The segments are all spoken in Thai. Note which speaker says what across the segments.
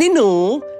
Speaker 1: นี่หนู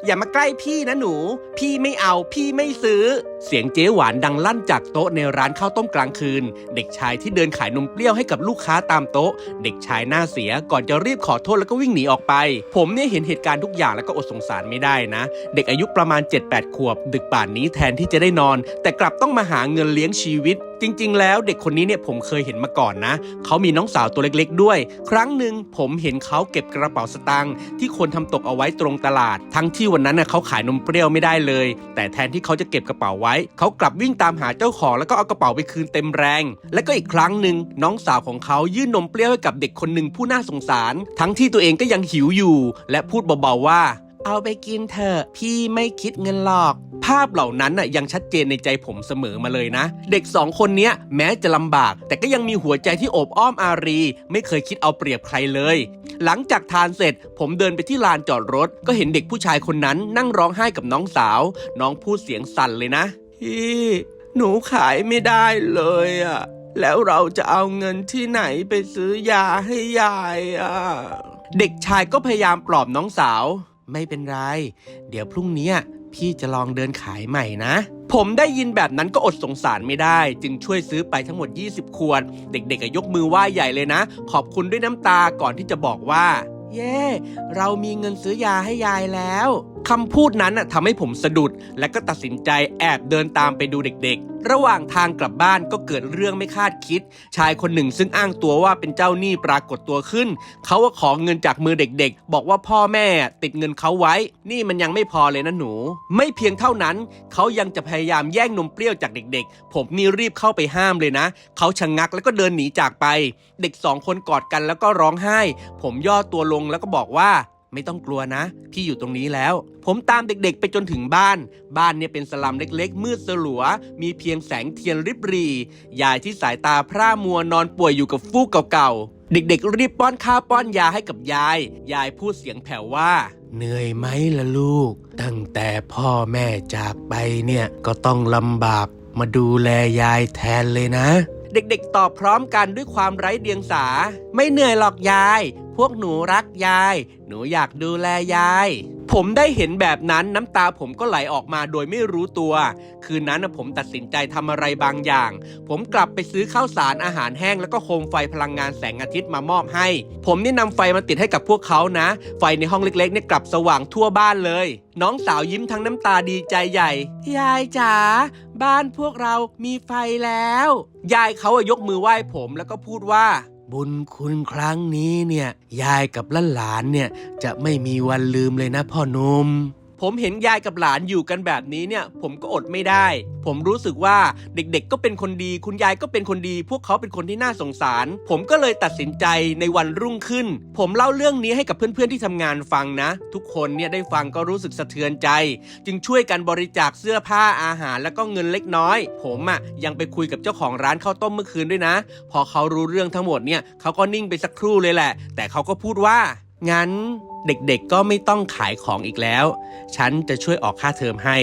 Speaker 1: อย่ามาใกล้พี่นะหนู พี่ไม่เอาพี่ไม่ซื้อ เสียงเจ๊หวานดังลั่นจากโต๊ะในร้านข้าวต้มกลางคืน เด็กชายที่เดินขายนมเปรี้ยวให้กับลูกค้าตามโต๊ะ เด็กชายหน้าเสียก่อนจะรีบขอโทษแล้วก็วิ่งหนีออกไป ผมเนี่ยเห็นเหตุการณ์ทุกอย่างแล้วก็อดสงสารไม่ได้นะ เด็กอายุประมาณ 7-8 ขวบ ดึกป่านนี้แทนที่จะได้นอน แต่กลับต้องมาหาเงินเลี้ยงชีวิตจริง ๆ แล้วเด็กคนนี้เนี่ยผมเคยเห็นมาก่อนนะ เขามีน้องสาวตัวเล็กๆด้วย ครั้งหนึ่งผมเห็นเขาเก็บกระเป๋าสตางค์ที่คนทำตกเอาไว้ตรงตลาด ทั้งที่วันนั้นน่ะเขาขายนมเปรี้ยวไม่ได้เลย แต่แทนที่เขาจะเก็บกระเป๋าไว้ เขากลับวิ่งตามหาเจ้าของแล้วก็เอากระเป๋าไปคืนเต็มแรง และก็อีกครั้งหนึ่งน้องสาวของเขายื่นนมเปรี้ยวให้กับเด็กคนหนึ่งผู้น่าสงสาร ทั้งที่ตัวเองก็ยังหิวอยู่ และพูดเบาๆว่า เอาไปกินเถอะพี่ไม่คิดเงินหรอก ภาพเหล่านั้นน่ะยังชัดเจนในใจผมเสมอมาเลยนะ เด็กสองคนเนี้ยแม้จะลำบาก แต่ก็ยังมีหัวใจที่โอบอ้อมอารี ไม่เคยคิดเอาเปรียบใครเลย หลังจากทานเสร็จ ผมเดินไปที่ลานจอดรถ ก็เห็นเด็กผู้ชายคนนั้นนั่งร้องไห้กับน้องสาว น้องพูดเสียงสั่นเลยนะพี่หนูขายไม่ได้เลยอะแล้วเราจะเอาเงินที่ไหนไปซื้อยาให้ยายอะเด็กชายก็พยายามปลอบน้องสาว ไม่เป็นไร เดี๋ยวพรุ่งนี้พี่จะลองเดินขายใหม่นะ ผมได้ยินแบบนั้นก็อดสงสารไม่ได้ จึงช่วยซื้อไปทั้งหมด 20 ขวด เด็กๆก็ยกมือไหว้ใหญ่เลยนะ ขอบคุณด้วยน้ำตาก่อนที่จะบอกว่า เย้ เรามีเงินซื้อยาให้ยายแล้ว คำพูดนั้นทำให้ผมสะดุด และก็ตัดสินใจแอบเดินตามไปดูเด็กๆ ระหว่างทางกลับบ้านก็เกิดเรื่องไม่คาดคิด ชายคนหนึ่งซึ่งอ้างตัวว่าเป็นเจ้าหนี้ปรากฏตัวขึ้น เขาว่าขอเงินจากมือเด็กๆ บอกว่าพ่อแม่ติดเงินเขาไว้ นี่มันยังไม่พอเลยนะหนู ไม่เพียงเท่านั้น เขายังจะพยายามแย่งนมเปรี้ยวจากเด็กๆ ผมนี่รีบเข้าไปห้ามเลยนะ เขาชะงงักแล้วก็เดินหนีจากไป เด็กสองคนกอดกันแล้วก็ร้องไห้ ผมย่อตัวลงแล้วก็บอกว่า ไม่ต้องกลัวนะ พี่อยู่ตรงนี้แล้ว ผมตามเด็กๆ ไปจนถึงบ้าน บ้านเนี่ยเป็นสลัมเล็กๆ มืดสลัว มีเพียงแสงเทียนริบรี ยายที่สายตาพร่ามัวนอนป่วยอยู่กับฟูกเก่าๆ เด็กๆ รีบป้อนข้าวป้อนยาให้กับยาย ยายพูดเสียงแผ่วว่า เหนื่อยไหมล่ะลูก ตั้งแต่พ่อแม่จากไปเนี่ยก็ต้องลำบากมาดูแลยายแทนเลยนะ เด็กๆ ตอบพร้อมกันด้วยความไร้เดียงสา ไม่เหนื่อยหรอกยาย พวกหนูรักยาย หนูอยากดูแลยาย ผมได้เห็นแบบนั้นน้ำตาผมก็ไหลออกมาโดยไม่รู้ตัว คืนนั้นผมตัดสินใจทำอะไรบางอย่าง ผมกลับไปซื้อข้าวสารอาหารแห้ง แล้วก็โคมไฟพลังงานแสงอาทิตย์มามอบให้ ผมนี่นำไฟมาติดให้กับพวกเขานะ ไฟในห้องเล็กๆเนี่ยกลับสว่างทั่วบ้านเลย น้องสาวยิ้มทั้งน้ำตาดีใจใหญ่ ยายจ๋าบ้านพวกเรามีไฟแล้ว ยายเขาอะยกมือไหว้ผมแล้วก็พูดว่า บุญคุณครั้งนี้เนี่ย ยายกับหลานเนี่ย จะไม่มีวันลืมเลยนะพ่อนุ่ม ผมเห็นยายกับหลานอยู่กันแบบนี้เนี่ย ผมก็อดไม่ได้ ผมรู้สึกว่าเด็กๆ ก็เป็นคนดี คุณยายก็เป็นคนดี พวกเขาเป็นคนที่น่าสงสาร ผมก็เลยตัดสินใจในวันรุ่งขึ้น ผมเล่าเรื่องนี้ให้กับเพื่อนๆที่ทำงานฟังนะ ทุกคนเนี่ยได้ฟังก็รู้สึกสะเทือนใจ จึงช่วยกันบริจาคเสื้อผ้าอาหารแล้วก็เงินเล็กน้อย ผมอะ่ะยังไปคุยกับเจ้าของร้านข้าวต้มเมื่อคืนด้วยนะ พอเขารู้เรื่องทั้งหมดเนี่ยเขาก็นิ่งไปสักครู่เลยแหละ แต่เขาก็พูดว่างั้น เด็กๆก็ไม่ต้องขายของอีกแล้ว ฉันจะช่วยออกค่าเทอมให้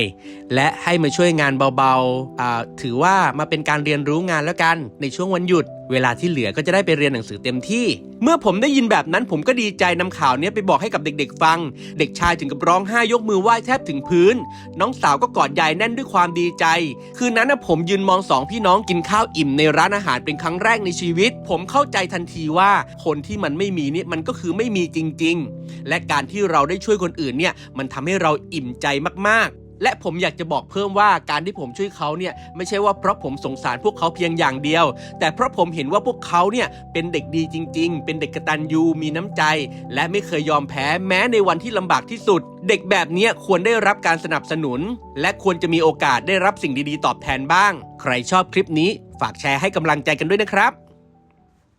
Speaker 1: และให้มาช่วยงานเบาๆอ่าถือว่ามาเป็นการเรียนรู้งานแล้วกัน ในช่วงวันหยุด เวลาที่เหลือก็จะได้ไปเรียนหนังสือเต็มที่ เมื่อผมได้ยินแบบนั้นผมก็ดีใจนำข่าวนี้ไปบอกให้กับเด็กๆฟัง เด็กชายถึงกับร้องไห้ยกมือไหว้แทบถึงพื้น น้องสาวก็กอดยายแน่นด้วยความดีใจ คืนนั้นนะผมยืนมองสองพี่น้องกินข้าวอิ่มในร้านอาหารเป็นครั้งแรกในชีวิต ผมเข้าใจทันทีว่าคนที่มันไม่มีนี่มันก็คือไม่มีจริง ๆและการที่เราได้ช่วยคนอื่นเนี่ยมันทำให้เราอิ่มใจมากๆ และผมอยากจะบอกเพิ่มว่าการที่ผมช่วยเขาเนี่ยไม่ใช่ว่าเพราะผมสงสารพวกเขาเพียงอย่างเดียว แต่เพราะผมเห็นว่าพวกเขาเนี่ยเป็นเด็กดีจริง ๆ เป็นเด็กกระตัญญูมีน้ำใจ และไม่เคยยอมแพ้แม้ในวันที่ลำบากที่สุดเด็กแบบนี้ควรได้รับการสนับสนุน และควรจะมีโอกาสได้รับสิ่งดีๆ ตอบแทนบ้าง ใครชอบคลิปนี้ ฝากแชร์ให้กำลังใจกันด้วยนะครับ